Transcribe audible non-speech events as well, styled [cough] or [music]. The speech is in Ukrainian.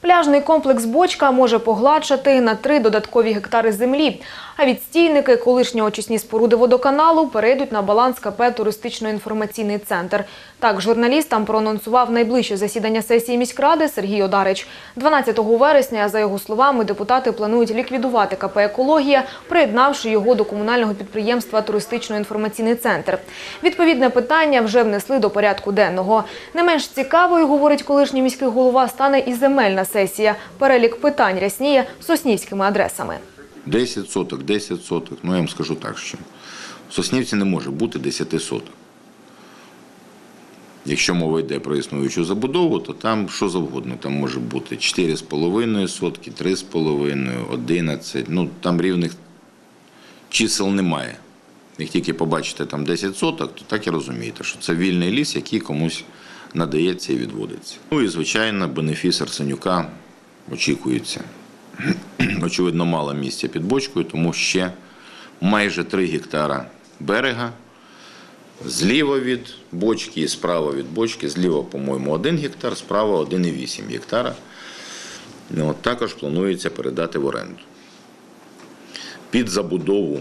Пляжний комплекс «Бочка» може погладшати на три додаткові гектари землі. А відстійники колишнього очисні споруди водоканалу перейдуть на баланс КП «Туристично-інформаційний центр». Так, журналістам проанонсував найближче засідання сесії міськради Сергій Одарич. 12 вересня, за його словами, депутати планують ліквідувати КП «Екологія», приєднавши його до комунального підприємства «Туристично-інформаційний центр». Відповідне питання вже внесли до порядку денного. Не менш цікавою, говорить колишній міський голова, стане і земельна сесія. Перелік питань рясніє соснівськими адресами. 10 соток, 10 соток. Ну, я вам скажу так, що в Соснівці не може бути 10 соток. Якщо мова йде про існуючу забудову, то там що завгодно. Там може бути 4,5 сотки, 3,5, 11. Ну, там рівних чисел немає. Як тільки побачите там 10 соток, то так і розумієте, що це вільний ліс, який комусь надається і відводиться. Ну і, звичайно, бенефіс Арсенюка очікується. [clears throat] Очевидно, мало місця під бочкою, тому ще майже 3 гектара берега. Зліва від бочки і справа від бочки. Зліва, по-моєму, 1 гектар, справа 1,8 гектара. Ну, от також планується передати в оренду. Під забудову